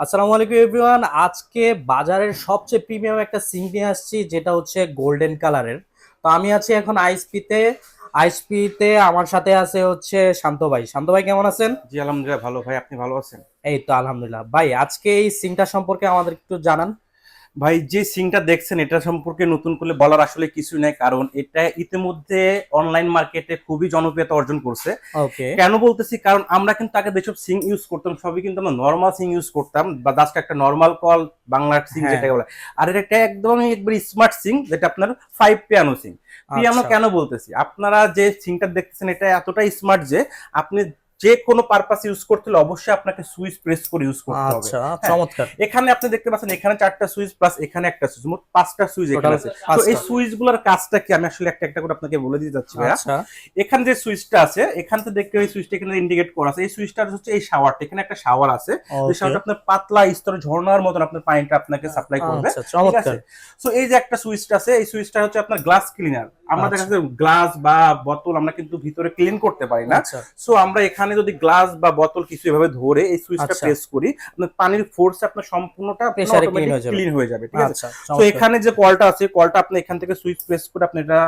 আসসালামু আলাইকুম এভরিওয়ান। আজকে বাজারের সবচেয়ে প্রিমিয়াম একটা সিঙ্ক নিয়ে আসছি যেটা হচ্ছে গোল্ডেন কালারের। তো আমি আছি এখন আইসপিতে আইসপিতে আমার সাথে আছে হচ্ছে শান্ত ভাই। শান্ত ভাই কেমন আছেন? জি আলহামদুলিল্লাহ ভালো ভাই। আপনি ভালো আছেন? এই তো আলহামদুলিল্লাহ। ভাই আজকে এই সিঙ্কটা সম্পর্কে আমাদের একটু জানান। ভাই যে সিংটা দেখছেন এটা সম্পর্কে নতুন করে বলার আসলে কিছু নাই কারণ এটা ইতিমধ্যে অনলাইন মার্কেটে খুবই জনপ্রিয়তা অর্জন করছে। কেন বলতেছি? কারণ আমরা কিন্তু আগে যেসব সিং ইউজ করতাম সবই কিন্তু আমরা নর্মাল সিং ইউজ করতাম বা জাস্ট একটা নর্মাল কল বাংলার সিং হ্যাঁ। যেটা বলে। আর এটা একটা একদমই একবার স্মার্ট সিং যেটা আপনার ফাইভ পিয়ানো সিং পিয়ানো। কেন বলতেছি? আপনারা যে সিংটা দেখতেছেন এটা এতটাই স্মার্ট যে আপনি যে কোনো পারপাস ইউজ করতে হলে অবশ্যই আপনাকে সুইচ প্রেস করে ইউজ করতে হবে। আচ্ছা চমৎকার। এখানে আপনি দেখতে পাচ্ছেন এখানে চারটা সুইচ প্লাস এখানে একটা সুইচ মোট পাঁচটা সুইচ এখানে আছে। তো এই সুইচগুলোর কাজটা কি? আমি আসলে একটা একটা করে আপনাকে বলে দিতে যাচ্ছি ভাইয়া। আচ্ছা। এখানে যে সুইচটা আছে এখান থেকে দেখতে এই সুইচটা এখানে ইন্ডিকেট করা আছে। এই সুইচটা হচ্ছে এই শাওয়ারটা এখানে একটা শাওয়ার আছে। এই শাওয়ারটা আপনার পাতলা স্তরে ঝর্ণার মতন আপনার পানিটা আপনাকে সাপ্লাই করবে। আচ্ছা ঠিক চমৎকার। আছে? সো এই যে একটা সুইচটা আছে এই সুইচটা হচ্ছে আপনার গ্লাস ক্লিনার আমরা দেখা আচ্ছা। গ্লাস বা বোতল আমরা কিন্তু ভিতরে ক্লিন করতে পারি না। সো আমরা এখানে যদি গ্লাস বা বোতল কিছু এভাবে ধরে এই সুইচটা আচ্ছা। প্রেস করি আপনার পানির ফোর্স আপনার সম্পূর্ণটা অটোমেটিক হয়ে যাবে। ক্লিন হয়ে যাবে ঠিক আছে আচ্ছা তো এখানে যে কলটা আছে কলটা আপনি এখান থেকে সুইচ প্রেস করে আপনি এটা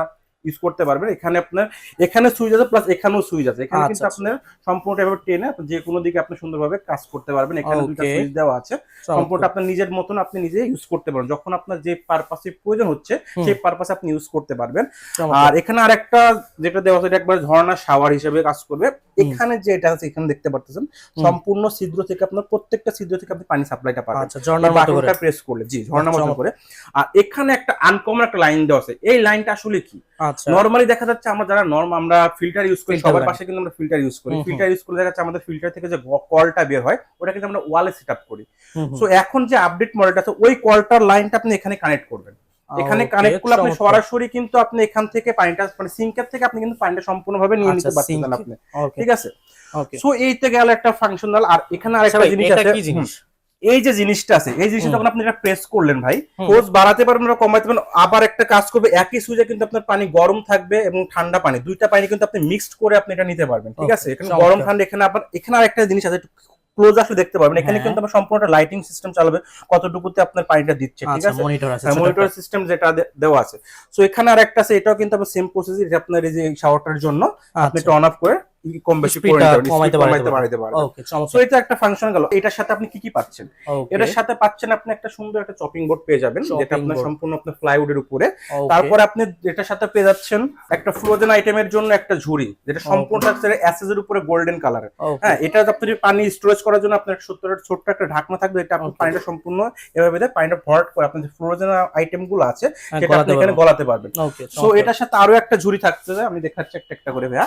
ইউজ করতে পারবেন। এখানে আপনার এখানে সুইচ আছে প্লাস এখানেও সুইচ আছে। এখানে আচ্ছা, কিন্তু আপনার সম্পূর্ণটা এভাবে টেনে আপনি যে কোনো দিকে আপনি সুন্দরভাবে কাজ করতে পারবেন। এখানে দুটো সুইচ দেওয়া আছে। সম্পূর্ণ। আপনার নিজের মতন আপনি নিজে ইউজ করতে পারবেন। যখন আপনার যে পারপাসে প্রয়োজন হচ্ছে সেই পারপাসে আপনি ইউজ করতে পারবেন। আর এখানে আরেকটা যেটা দেওয়া আছে এটা একবার ঝর্ণা শাওয়ার হিসেবে কাজ করবে। এখানে যে এটা আছে এখানে দেখতে পাচ্ছেন সম্পূর্ণ ছিদ্র থেকে আপনার প্রত্যেকটা ছিদ্র থেকে আপনি পানি সাপ্লাইটা পাবেন। আচ্ছা ঝর্ণার মতো করে। প্রেস করলে জি ঝর্ণা মতো করে। আর এখানে একটা আনকমন একটা লাইন দেওয়া আছে। এই লাইনটা আসলে কি? আচ্ছা। নরমালি দেখা যাচ্ছে আমরা যারা নর্ম আমরা ফিল্টার ইউজ করি সবার পাশে কিন্তু আমরা ফিল্টার ইউজ করি। ফিল্টার ইউজ করে দেখা যাচ্ছে আমাদের ফিল্টার থেকে যে কলটা বের হয় ওটা কিন্তু আমরা ওয়ালে সেট আপ করি। সো এখন যে আপডেট মডেলটা আছে ওই কলটার লাইনটা আপনি এখানে কানেক্ট করবেন। এখানে কানেক্ট করলে আপনি সরাসরি কিন্তু আপনি এখান থেকে পানিটা মানে সিঙ্কের থেকে আপনি কিন্তু পানিটা সম্পূর্ণভাবে নিয়ে আচ্ছা, নিতে পারছেন আপনি। ঠিক আছে। সো এইতে গেল একটা ফাংশনাল আর এখানে আচ্ছা আরেকটা জিনিস এটা আছে। কি জিনিস? হুম, এই যে জিনিসটা আছে এই জিনিসটা যখন আপনি এটা প্রেস করলেন ভাই। ফোর্স বাড়াতে পারবেন না কমাতে পারবেন আবার একটা কাজ করবে একই সুইচে কিন্তু আপনার পানি গরম থাকবে এবং ঠান্ডা পানি দুইটা পানি কিন্তু আপনি মিক্সড করে আপনি এটা নিতে পারবেন ঠিক আছে? এখানে গরম ঠান্ডা এখানে আবার এখানে আরেকটা জিনিস আছে একটু ক্লোজ আসলে দেখতে পারবেন এখানে হ্যাঁ। কিন্তু আমরা সম্পূর্ণ লাইটিং সিস্টেম চালাবে কতটুকুতে আপনার পানিটা দিচ্ছে ঠিক আচ্ছা আছে? মনিটর আছে হ্যাঁ, মনিটর সিস্টেম যেটা দেওয়া আছে। সো এখানে আর একটা আছে এটাও কিন্তু আপনার সেম প্রসেস এটা আপনার এই যে শাওয়ারটার জন্য আপনি এটা অন অফ করে কম বেশি কমাইতে বাড়াইতে ওকে চমৎকার। এটা একটা ফাংশন গেল। এটার সাথে আপনি কি কি পাচ্ছেন? এটার সাথে পাচ্ছেন আপনি একটা সুন্দর একটা চপিং বোর্ড পেয়ে যাবেন যেটা আপনার সম্পূর্ণ আপনার প্লাইউডের উপরে। তারপরে আপনি এটার সাথে পেয়ে যাচ্ছেন একটা ফ্রোজেন আইটেমের জন্য একটা ঝুড়ি যেটা সম্পূর্ণ অ্যাসেস এর উপরে গোল্ডেন কালারের হ্যাঁ এটা আপনি পানি স্টোরেজ করার জন্য আপনার ছোট্ট ছোট্ট একটা ঢাকনা থাকবে এটা আপনি পানিটা সম্পূর্ণ এভাবে দেয় পানিটা ভরাট করে আপনার যে ফ্রোজেন আইটেমগুলো আছে হ্যাঁ, সেটা আপনি এখানে। গলাতে পারবেন। সো এটার সাথে আরও একটা ঝুড়ি থাকছে আমি দেখাচ্ছি একটা একটা করে ভাইয়া।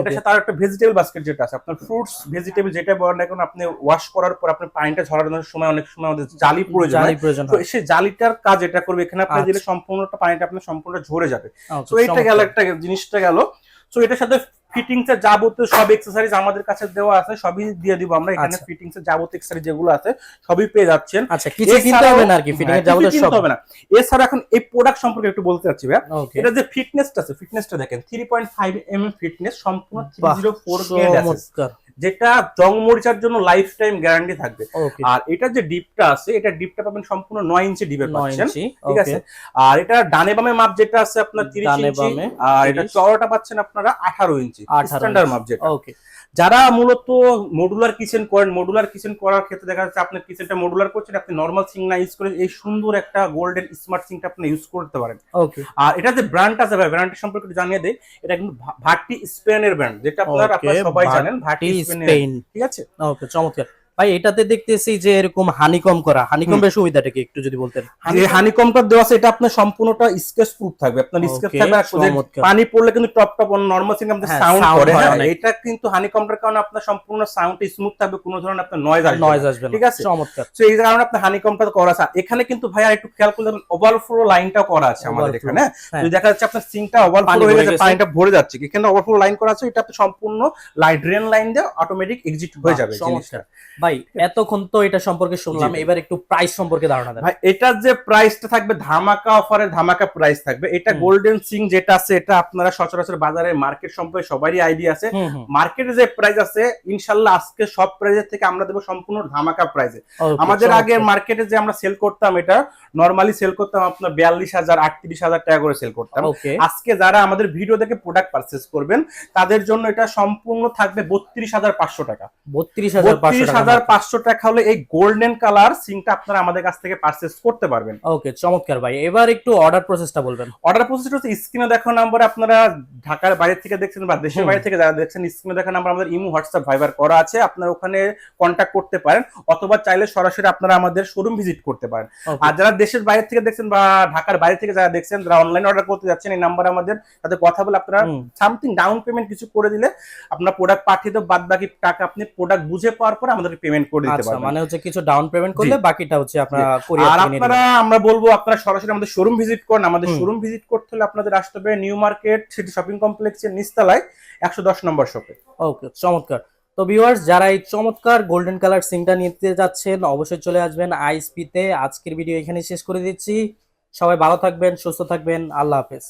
এটার সাথে আরও একটা ভেজিটেবল বাস্কেট যেটা আছে আপনার ফ্রুটস ভেজিটেবল যেটা বলেন না এখন আপনি ওয়াশ করার পর আপনার পানিটা ঝরানোর সময় অনেক সময় আমাদের জালি প্রয়োজন জালি প্রয়োজন তো সেই জালিটার কাজ এটা করবে এখানে আপনি আচ্ছা। দিলে সম্পূর্ণটা পানিটা আপনার সম্পূর্ণ ঝরে যাবে। Okay, তো এইটা গেল একটা জিনিসটা গেল। তো এটার সাথে ফিটিংস এর যাবতীয় সব এক্সেসরিজ আমাদের কাছে দেওয়া আছে সবই দিয়ে দিব আমরা। এখানে আচ্ছা। ফিটিংস এর যাবতীয় এক্সেসরিজ যেগুলো আছে সবই পেয়ে যাচ্ছেন। আচ্ছা কিছু কিনতে হবে না আর কি? ফিটিং এর হ্যাঁ, যাবতীয় সব। হবে না। এছাড়া এখন এই প্রোডাক্ট সম্পর্কে একটু বলতে চাচ্ছি ভাইয়া। এটা যে ফিটনেসটা আছে ফিটনেসটা দেখেন three point five M M fitness সম্পূর্ণ থ্রি বাহ, জিরো ফোর চমৎকার। যেটা জং মরিচার জন্য লাইফ টাইম গ্যারান্টি থাকবে আর এটা যে ডিপটা আছে এটা ডিপটা পাবেন সম্পূর্ণ নয় ইঞ্চি ডিপের 9 পাচ্ছেন। ঠিক আছে? আর এটা ডানে বামে মাপ যেটা আছে আপনার তিরিশ ইঞ্চি আর এটা চওড়াটা পাচ্ছেন আপনারা আঠারো ইঞ্চি স্ট্যান্ডার্ড মাপ যেটা। ওকে যারা মূলত মডুলার কিচেন করেন মডুলার কিচেন করার ক্ষেত্রে দেখা যাচ্ছে আপনার কিচেনটা মডুলার করছেন আপনি নর্মাল সিং না ইউজ করে এই সুন্দর একটা গোল্ডেন স্মার্ট সিংটা আপনি ইউজ করতে পারেন। ওকে আর এটা যে ব্র্যান্ড আছে ভাই ব্র্যান্ডের সম্পর্কে একটু জানিয়ে দেয় এটা কিন্তু ভাটি স্পেনের ব্র্যান্ড যেটা আপনারা আপনারা সবাই জানেন ভাটি স্পেন। ঠিক আছে? ওকে চমৎকার। ভাই এটাতে দেখতেছি যে এরকম হানিকম করা। হানিকমের সুবিধাটা কি একটু যদি বলতেন? যে হানিকমটা দেওয়া আছে এটা আপনার সম্পূর্ণটা স্কেচ প্রুফ থাকবে। আপনার স্কেচ থাকবে আর পানি পড়লে কিন্তু টপ টপ নর্মাল সিং আমাদের সাউন্ড করে। হয় এটা কিন্তু হানিকমটার কারণে আপনার সম্পূর্ণ সাউন্ড স্মুথ থাকবে কোনো ধরনের আপনার নয়েজ আসবে নয়েজ আসবে ঠিক আছে? চমৎকার। তো এই কারণে আপনার হানিকমটা করা আছে। এখানে কিন্তু ভাইয়া একটু খেয়াল করলে ওভারফ্লো লাইনটাও করা আছে আমাদের এখানে। হ্যাঁ। যদি দেখা যাচ্ছে আপনার সিংটা পানি ওভারফ্লো ভরে হয়ে গেছে। পানিটা ভরে যাচ্ছে। এখানে ওভারফ্লো লাইন করা আছে এটা আপনি সম্পূর্ণ লাইট ড্রেন লাইন দিয়ে অটোমেটিক এক্সিট হয়ে যাবে চমৎকার। ভাই এতক্ষণ তো এটা সম্পর্কে শুনলাম এবার একটু প্রাইস সম্পর্কে ধারণা দেন। ভাই এটার যে প্রাইসটা থাকবে ধামাকা অফারে ধামাকা প্রাইস থাকবে এটা গোল্ডেন সিং যেটা আছে এটা আপনারা সচরাচর বাজারে মার্কেট সম্পর্কে সবারই আইডিয়া আছে। মার্কেটে যে প্রাইস আছে ইনশাল্লাহ আজকে সব প্রাইসের থেকে আমরা দেবো সম্পূর্ণ ধামাকা প্রাইসে আমাদের আগে মার্কেটে যে আমরা সেল করতাম এটা নর্মালি সেল করতাম আপনার বিয়াল্লিশ হাজার আটত্রিশ হাজার টাকা করে সেল করতাম। আজকে যারা আমাদের ভিডিও দেখে প্রোডাক্ট পারচেস করবেন তাদের জন্য এটা সম্পূর্ণ থাকবে বত্রিশ হাজার পাঁচশো টাকা। বত্রিশ হাজার বত্রিশ হাজার পাঁচশো টাকা হলে এই গোল্ডেন কালার সিংটা আপনারা আমাদের কাছ থেকে পারচেস করতে পারবেন। ওকে চমৎকার ভাই। এবার একটু অর্ডার প্রসেসটা বলবেন। অর্ডার প্রসেসটা হচ্ছে স্ক্রিনে দেখা নাম্বারে আপনারা ঢাকার বাইরে থেকে দেখছেন বা দেশের বাইরে থেকে যারা দেখছেন স্ক্রিনে দেখা নাম্বার আমাদের ইমো হোয়াটসঅ্যাপ ভাইবার করা আছে। আপনারা ওখানে কন্ট্যাক্ট করতে পারেন অথবা চাইলে সরাসরি আপনারা আমাদের শোরুম ভিজিট করতে পারেন। আর যারা দেশের বাইরে থেকে দেখছেন বা ঢাকার বাইরে থেকে যারা দেখছেন যারা অনলাইন অর্ডার করতে যাচ্ছেন এই নাম্বার আমাদের সাথে কথা বলে আপনারা সামথিং ডাউন পেমেন্ট কিছু করে দিলে আপনার প্রোডাক্ট পাঠিয়ে দেবো। বাদ বাকি টাকা আপনি প্রোডাক্ট বুঝে পাওয়ার পর আমাদের পেমেন্ট করে দিতে আচ্ছা পারবেন। মানে হচ্ছে কিছু ডাউন পেমেন্ট করলে বাকিটা হচ্ছে আপনারা আর আপনারা আমরা বলব আপনারা সরাসরি আমাদের শোরুম ভিজিট করেন। আমাদের শোরুম ভিজিট করতে হলে আপনাদের আসতে হবে নিউ মার্কেট সিটি শপিং কমপ্লেক্সের নিচতলায় একশো দশ নম্বর শপে ওকে চমৎকার। তো ভিউয়ার্স যারা এই চমৎকার গোল্ডেন কালার সিংটা নিতে যাচ্ছেন অবশ্যই চলে আসবেন আইএসপি তে। আজকের ভিডিও এখানে শেষ করে দিচ্ছি। সবাই ভালো থাকবেন সুস্থ থাকবেন। আল্লাহ হাফেজ।